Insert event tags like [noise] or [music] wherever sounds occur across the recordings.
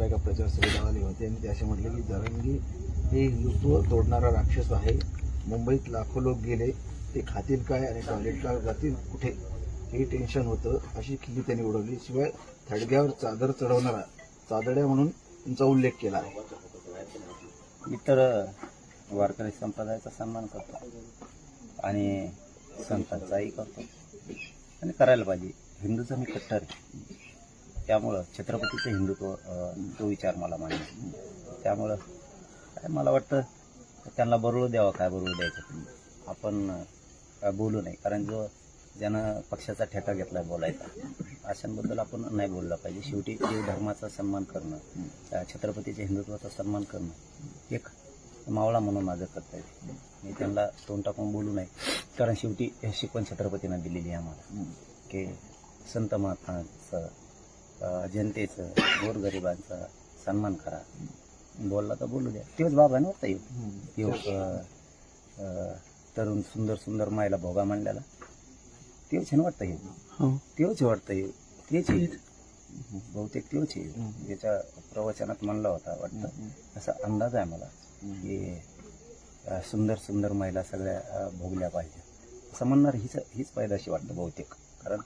नागपूरला एका प्रचार सभेला आले होते आणि ते असे म्हटले की जरांगी हे हिंदुत्व तोडणारा राक्षस आहे. मुंबईत लाखो लोक गेले. ते खातील काय आणि टॉयलेटला जातील कुठे? हे टेन्शन होतं. अशी खिल्ली त्यांनी उडवली. शिवाय थडग्यावर चादर चढवणारा चादड्या म्हणून त्यांचा उल्लेख केला आहे. मी तर वारकरी संप्रदायाचा सन्मान करतो. आणि संतांचाही करतो. आणि करायला पाहिजे. हिंदूचा मी कट्टर त्यामुळं छत्रपतीचं हिंदुत्व तो विचार मला मान्य त्यामुळं काय मला वाटतं त्यांना बरोळ द्यावं काय बरोळ द्यायचं आपण काय बोलू नये कारण जो ज्यानं पक्षाचा ठेका घेतला बोलायचा अशांबद्दल आपण नाही बोललं पाहिजे. शेवटी देव धर्माचा सन्मान करणं त्या छत्रपतीच्या हिंदुत्वाचा सन्मान करणं एक मावळा म्हणून माझं कर्तव्य आहे. मी त्यांना तोंड टाकून बोलू नये कारण शेवटी हे शिकवण छत्रपतीनं दिलेली आहे आम्हाला. की संत महात्माचं जनतेचं गोरगरिबांचा सन्मान करा. बोलला तर बोलू द्या. तेच बाबा आहे ना वाटतं येऊ ते तरुण सुंदर सुंदर मायला भोगा मांडलेला तेच छान वाटतं हे? तेच वाटतं हे. तेच आहे. बहुतेक तेच आहे. ज्याच्या प्रवचनात म्हणला होता वाटतं. असा अंदाज आहे मला. की सुंदर सुंदर महिला सगळ्या भोगल्या पाहिजे. असं म्हणणार हीच हीच पैदाशी वाटतं बहुतेक. कारण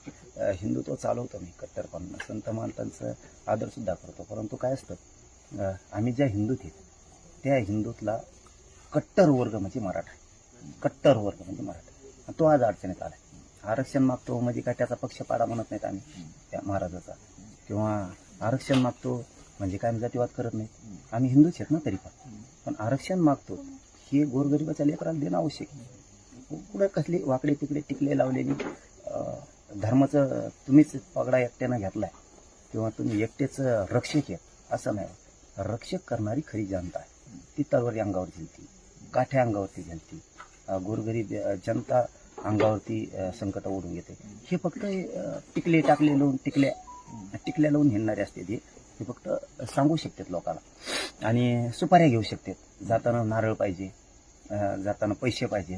हिंदुत्व चालवतो मी कट्टरपणा संत महांतांचं आदरसुद्धा करतो. परंतु काय असतं आम्ही ज्या हिंदूत आहेत त्या हिंदूतला कट्टर वर्ग म्हणजे मराठा कट्टर वर्ग म्हणजे मराठा तो आज अडचणीत आला आरक्षण मागतो म्हणजे काय त्याचा पक्षपाडा म्हणत नाहीत आम्ही त्या महाराजाचा. किंवा आरक्षण मागतो म्हणजे काय आम्ही जातीवाद करत नाही. आम्ही हिंदूच आहेत ना तरी पण. पण आरक्षण मागतो हे गोरगरिबाच्या लेकराला देणं आवश्यक आहे. कुठं कसली वाकडे तिकडे टिकले लावलेली धर्माचं तुम्हीच पगडा एकट्यानं घेतलाय. किंवा तुम्ही एकटेच रक्षक आहेत असं नाही. रक्षक करणारी खरी जनता आहे. ती तलवारी अंगावर झेलती काठ्या अंगावरती झेलती गोरगरीब जनता अंगावरती संकट ओढून घेते. हे फक्त टिकले टाकले लावून टिकल्या टिकल्या लावून हिंडणारे असते ते. हे फक्त सांगू शकतात लोकांना. आणि सुपाऱ्या घेऊ शकतात. जाताना नारळ पाहिजे जाताना पैसे पाहिजे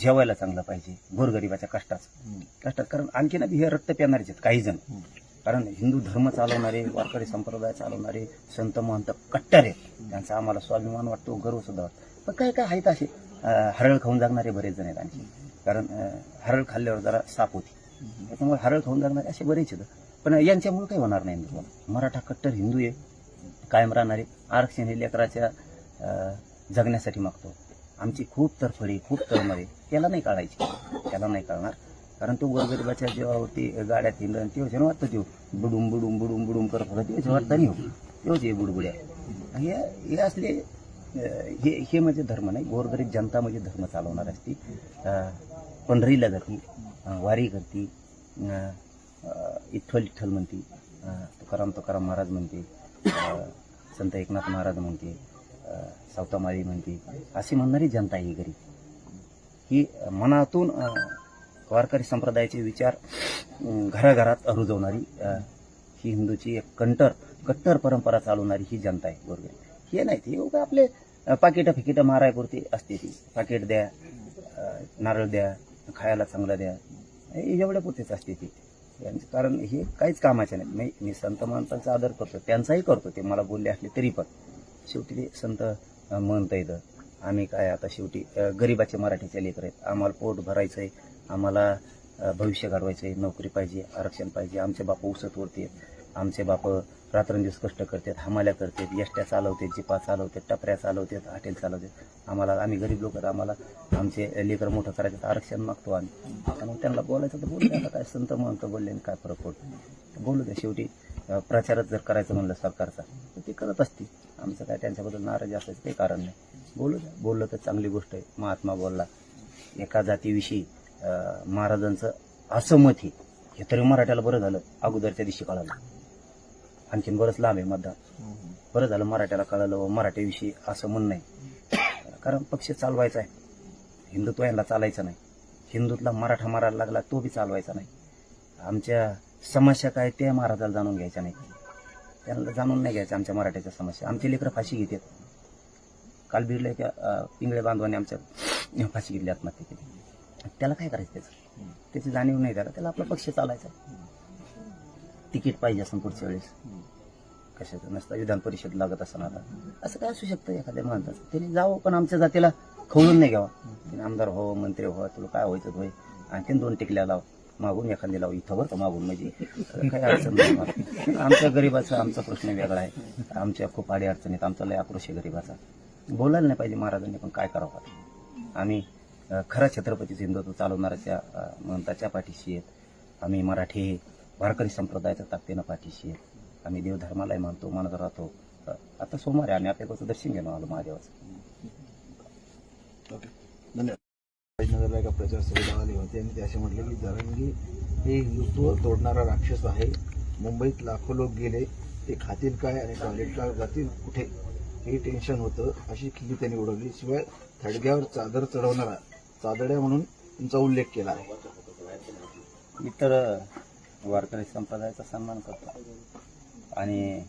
जेवायला चांगलं पाहिजे गोरगरिबाच्या कष्टाचं. कष्टात कारण आणखीन हे रक्त पेणारेच आहेत काही जण. कारण हिंदू धर्म चालवणारे वारकरी संप्रदाय चालवणारे संत महंत कट्टर आहेत. त्यांचा आम्हाला स्वाभिमान वाटतो गर्व सुद्धा वाटतो. पण काय काय आहेत असे हरळ खाऊन जागणारे बरेच जण आहेत आणखी कारण हरळ खाल्ल्यावर जरा साप होती. त्याच्यामुळे हरळ खाऊन जागणारे असे बरेच आहेत. पण यांच्यामुळे काही होणार नाही हिंदू मराठा कट्टर हिंदू आहे कायम राहणारे आरक्षण हे लेकराच्या जगण्यासाठी मागतो. आमची खूप तरफडी खूप तळमळ त्याला नाही काढायची. त्याला नाही काढणार. कारण तो गोरगरिबाच्या जीवावरती गाड्यात हिंडन ते जेव्हा वाटतं त्यो. बुडूम बुडूम बुडूम बुडूम करत होता. तेव्हा जेव्हा वाटतं नाही हो तेव्हाच हे बुडबुड्या हे हे असले हे हे म्हणजे धर्म नाही. गोरगरीब जनता म्हणजे धर्म चालवणार असती. पंढरीला जाती वारी करती इठ्ठल इठ्ठल म्हणते तुकाराम तुकाराम महाराज म्हणते संत एकनाथ महाराज म्हणते. सावतामाळी म्हणते. अशी म्हणणारी जनता आहे ही गरीब. ही मनातून वारकरी संप्रदायाचे विचार घराघरात रुजवणारी ही हिंदूची एक कंटर कट्टर परंपरा चालवणारी ही जनता आहे गोरगरीब. हे नाही ती उगा आपले पाकिटं फिकिटं मारायपुरती असते ती. पाकिट द्या नारळ द्या खायला चांगलं द्या. हे एवढ्या पुरतीच असते ती. यांचं कारण हे काहीच कामाचे नाही. मी मी संत महंतांचा आदर करतो त्यांचाही करतो ते मला बोलले असले तरी पण. शेवटी ते संत म्हणता येतं आम्ही काय आता शेवटी गरिबाचे मराठीचे लेकर आहेत. आम्हाला पोट भरायचं आहे आम्हाला भविष्य घडवायचं आहे नोकरी पाहिजे आरक्षण पाहिजे. आमचे बाप उसत वरती आमचे बाप रात्रंदिवस कष्ट करतात हमाल्या करतात यष्ट्या चालवतात जिपा चालवतात टपऱ्या चालवतात हॉटेल चालवतात. आम्हाला आम्ही गरीब लोक आम्हाला आमचे लेकर मोठं करायचं आरक्षण मागतो आम्ही. त्यामुळे त्यांना बोलायचं तर बोलू द्या आता काय संत म्हणतो बोलले काय फरक पडतो? बोलू द्या शेवटी. प्रचारच जर करायचं म्हणलं सरकारचा तर ते करत असतील. आमचं काय त्यांच्याबद्दल नाराज असायचं काही कारण नाही. बोलू द्या. बोललं तर चांगली गोष्ट आहे. महात्मा बोलला एका जातीविषयी महाराजांचं असं मत आहे हे तरी मराठ्याला बरं झालं. अगोदरच्या दिवशी कळालं. आणखीन बरंच लांब आहे मतदान. बरं झालं मराठ्याला कळालं व मराठ्याविषयी असं म्हणणं आहे कारण पक्ष चालवायचा आहे. हिंदुत्व यांना चालायचं नाही. हिंदूतला मराठा मारायला लागला तो बी चालवायचा नाही. आमच्या समस्या काय त्या महाराजाला जाणून घ्यायच्या नाही त्यांना जाणून नाही घ्यायचं आमच्या मराठ्याच्या समस्या. आमचे लेकरं फाशी घेतात. काल बिरले का पिंगळे बांधवाने आमच्या [coughs] फाशी घेतली आत्महत्या केली. त्याला काय करायचं त्याचं? त्याची जाणीव नाही त्याला. त्याला आपला पक्ष चालायचा. तिकीट पाहिजे असं पुढच्या वेळेस. कशाचं? नसतं विधान परिषद लागत असणार. असं काय असू शकतं एखाद्या माणसाचं? त्याने जावं पण आमच्या जातीला खवळून नाही घ्यावा. आमदार हो मंत्री हो तुला काय व्हायचं होय. आणखीन दोन टिकल्या लाव. मागून एखादी लावू इथं बरं का मागून? म्हणजे काही अडचण नाही मला. आमच्या गरीबाचा आमचा प्रश्न वेगळा आहे. आमच्या खूप अडी अडचणीत आमचा लय आक्रोश आहे गरीबाचा. बोलायला नाही पाहिजे महाराजांनी पण काय करावं आता? आम्ही अ, खरा छत्रपती हिंदुत्व चालवणाऱ्याच्या अ, महंताच्या पाठीशी आहेत. आम्ही मराठी वारकरी संप्रदायाच्या ताकदीनं पाठीशी आहेत. आम्ही देवधर्मालाही मानतो मानत राहतो. अ, आता सोमवार आहे. आम्ही आपल्याकडचं दर्शन घेऊन आलो महादेवाचं. ओके. धन्यवाद. राजनगरला एका प्रचार सभेला आले होते आणि ते असे म्हटले की जरांगी हे हिंदुत्व तोडणारा राक्षस आहे. मुंबईत लाखो लोक गेले. ते खातील काय आणि टॉयलेटला जातील कुठे? हे टेन्शन होतं. अशी खिल्ली त्यांनी उडवली. शिवाय थडग्यावर चादर चढवणारा चादड्या म्हणून तुमचा उल्लेख केला आहे. मी तर वारकरी संप्रदायाचा सन्मान करतो. आणि